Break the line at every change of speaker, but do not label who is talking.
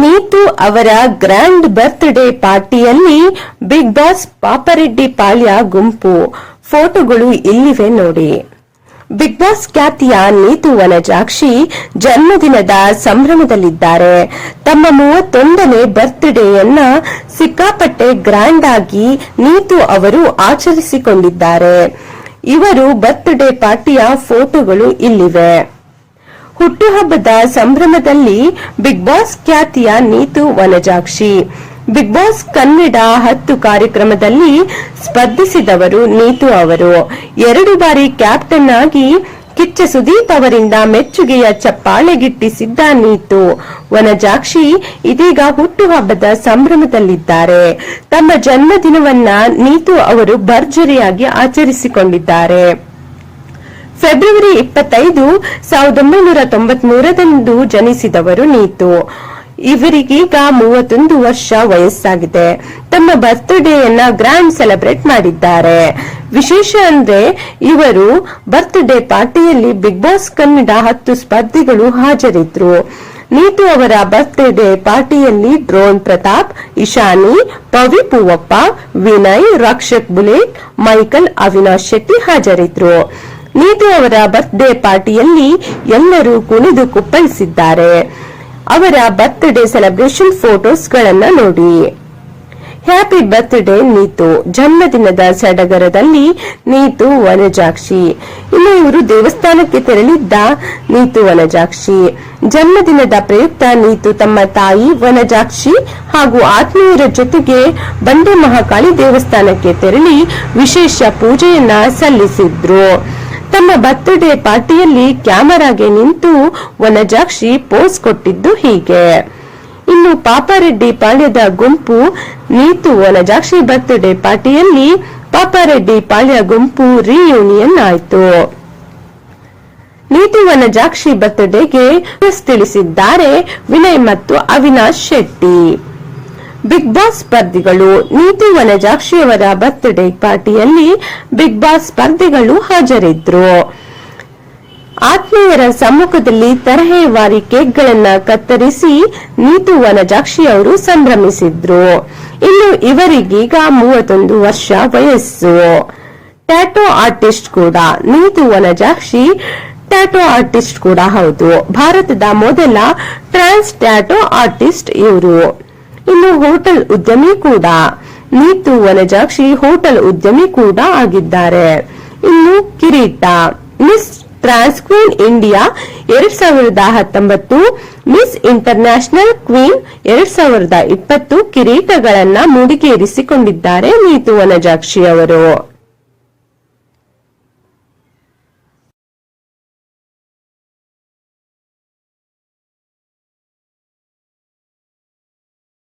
ನೀತು ಅವರ grand birthday ಪಾರ್ಟಿಯಲ್ಲಿ big Boss Papareddy Palya ಗುಂಪು ಫೋಟೋಗಳು ಇಲ್ಲಿವೆ ನೋಡಿ. ಬಿಗ್ ಬಾಸ್ ಖ್ಯಾತಿಯ ನೀತು ವನಜಾಕ್ಷಿ ಜನ್ಮದಿನದ ಸಂಭ್ರಮದಲ್ಲಿದ್ದಾರೆ. ತಮ್ಮ ಮೂವತ್ತೊಂದನೇ ಬರ್ತ್ಡೇಯನ್ನ ಸಿಕ್ಕಾಪಟ್ಟೆ ಗ್ರ್ಯಾಂಡ್ ಆಗಿ ನೀತು ಅವರು ಆಚರಿಸಿಕೊಂಡಿದ್ದಾರೆ. ಇವರು ಬರ್ತ್ಡೇ ಪಾರ್ಟಿಯ ಫೋಟೋಗಳು ಇಲ್ಲಿವೆ. ಹುಟ್ಟುಹಬ್ಬದ ಸಂಭ್ರಮದಲ್ಲಿ ಬಿಗ್ ಬಾಸ್ ಖ್ಯಾತಿಯ ನೀತು ವನಜಾಕ್ಷಿ. ಬಿಗ್ ಬಾಸ್ ಕನ್ನಡ ಹತ್ತು ಕಾರ್ಯಕ್ರಮದಲ್ಲಿ ಸ್ಪರ್ಧಿಸಿದವರು ನೀತು ಅವರು. ಎರಡು ಬಾರಿ ಕ್ಯಾಪ್ಟನ್ ಆಗಿ ಕಿಚ್ಚ ಸುದೀಪ್ ಅವರಿಂದ ಮೆಚ್ಚುಗೆಯ ಚಪ್ಪಾಳೆಗಿಟ್ಟಿಸಿದ್ದ ನೀತು. ವನಜಾಕ್ಷಿ ಇದೀಗ ಹುಟ್ಟುಹಬ್ಬದ ಸಂಭ್ರಮದಲ್ಲಿದ್ದಾರೆ. ತಮ್ಮ ಜನ್ಮದಿನವನ್ನ ನೀತು ಅವರು ಭರ್ಜರಿಯಾಗಿ ಆಚರಿಸಿಕೊಂಡಿದ್ದಾರೆ. ಫೆಬ್ರವರಿ ಇಪ್ಪತ್ತೈದು ಸಾವಿರದ ಒಂಬೈನೂರ ತೊಂಬತ್ಮೂರರಂದು ಜನಿಸಿದವರು ನೀತು. ಇವರಿಗೀಗ ಮೂವತ್ತೊಂದು ವರ್ಷ ವಯಸ್ಸಾಗಿದೆ. ತಮ್ಮ ಬರ್ತ್ಡೇಯನ್ನ ಗ್ರ್ಯಾಂಡ್ ಸೆಲೆಬ್ರೇಟ್ ಮಾಡಿದ್ದಾರೆ. ವಿಶೇಷ ಅಂದ್ರೆ ಇವರು ಬರ್ತ್ಡೇ ಪಾರ್ಟಿಯಲ್ಲಿ ಬಿಗ್ ಬಾಸ್ ಕನ್ನಡ ಹತ್ತು ಸ್ಪರ್ಧಿಗಳು ಹಾಜರಿದ್ರು. ನೀತು ಅವರ birthday ಪಾರ್ಟಿಯಲ್ಲಿ drone Pratap, Ishani, Pavi Poovappa, Vinay Rakshak Bullet, Michael, Avinash Shetty ಹಾಜರಿದ್ರು. Neetu ಅವರ ಬರ್ತ್ಡೇ ಪಾರ್ಟಿಯಲ್ಲಿ ಎಲ್ಲರೂ ಕುಣಿದು ಕುಪ್ಪಳಿಸಿದ್ದಾರೆ. ಅವರ ಬರ್ತ್ಡೇ ಸೆಲೆಬ್ರೇಷನ್ ಫೋಟೋಸ್ಗಳನ್ನ ನೋಡಿ. Happy birthday Neetu. ಜನ್ಮದಿನದ ಸಡಗರದಲ್ಲಿ ನೀತು ವನಜಾಕ್ಷಿ. ಇನ್ನು ಇವರು ದೇವಸ್ಥಾನಕ್ಕೆ ತೆರಳಿದ್ದ ನೀತು ವನಜಾಕ್ಷಿ. ಜನ್ಮದಿನದ ಪ್ರಯುಕ್ತ ನೀತು ತಮ್ಮ ತಾಯಿ ವನಜಾಕ್ಷಿ ಹಾಗೂ ಆತ್ಮೀಯರ ಜೊತೆಗೆ ಬಂಡೆ ಮಹಾಕಾಳಿ ದೇವಸ್ಥಾನಕ್ಕೆ ತೆರಳಿ ವಿಶೇಷ ಪೂಜೆಯನ್ನ ಸಲ್ಲಿಸಿದ್ರು. ತಮ್ಮ ಬರ್ತ್ಡೇ ಪಾರ್ಟಿಯಲ್ಲಿ ಕ್ಯಾಮರಾಗೆ ನಿಂತು ವನಜಾಕ್ಷಿ ಪೋಸ್ ಕೊಟ್ಟಿದ್ದು ಹೀಗೆ. ಇನ್ನು ಪಾಪಾರೆಡ್ಡಿ ಪಾಳ್ಯದ ಗುಂಪು ನೀತು ವನಜಾಕ್ಷಿ ಬರ್ತ್ಡೇ ಪಾರ್ಟಿಯಲ್ಲಿ ಪಾಪಾರೆಡ್ಡಿ ಪಾಳ್ಯ ಗುಂಪು ರಿಯೂನಿಯನ್ ಆಯಿತು. ನೀತು ವನಜಾಕ್ಷಿ ಬರ್ತ್ಡೇಗೆ ತಿಳಿಸಿದ್ದಾರೆ ವಿನಯ್ ಮತ್ತು ಅವಿನಾಶ್ ಶೆಟ್ಟಿ. ಬಿಗ್ ಬಾಸ್ ಸ್ಪರ್ಧಿಗಳು ನೀತು ವನಜಾಕ್ಷಿಯವರ ಬರ್ತ್ಡೇ ಪಾರ್ಟಿಯಲ್ಲಿ ಬಿಗ್ ಬಾಸ್ ಸ್ಪರ್ಧಿಗಳು ಹಾಜರಿದ್ರು. ಆತ್ಮೀಯರ ಸಮ್ಮುಖದಲ್ಲಿ ತರಹೇವಾರಿ ಕೇಕ್ಗಳನ್ನ ಕತ್ತರಿಸಿ ನೀತು ವನಜಾಕ್ಷಿ ಅವರು ಸಂಭ್ರಮಿಸಿದ್ರು. ಇನ್ನು ಇವರಿಗೀಗ ಮೂವತ್ತೊಂದು ವರ್ಷ ವಯಸ್ಸು. ಟ್ಯಾಟೋ ಆರ್ಟಿಸ್ಟ್ ಕೂಡ ನೀತು ವನಜಾಕ್ಷಿ ಟ್ಯಾಟೋ ಆರ್ಟಿಸ್ಟ್ ಕೂಡ ಹೌದು. ಭಾರತದ ಮೊದಲ ಟ್ರಾನ್ಸ್ ಟ್ಯಾಟೋ ಆರ್ಟಿಸ್ಟ್ ಇವರು. ಇನ್ನು ಹೋಟೆಲ್ ಉದ್ಯಮಿ ಕೂಡ, ನೀತು ವನಜಾಕ್ಷಿ ಹೋಟೆಲ್ ಉದ್ಯಮಿ ಕೂಡ ಆಗಿದ್ದಾರೆ. ಇನ್ನು ಕಿರೀಟ, ಮಿಸ್ ಟ್ರಾನ್ಸ್ ಕ್ವೀನ್ ಇಂಡಿಯಾ ಎರಡ್ ಸಾವಿರದ ಹತ್ತೊಂಬತ್ತು, ಮಿಸ್ ಇಂಟರ್ನ್ಯಾಷನಲ್ ಕ್ವೀನ್ ಎರಡ್ ಸಾವಿರದ ಇಪ್ಪತ್ತು ಕಿರೀಟಗಳನ್ನ ಮುಡಿಗೇರಿಸಿಕೊಂಡಿದ್ದಾರೆ ನೀತು ವನಜಾಕ್ಷಿ ಅವರು.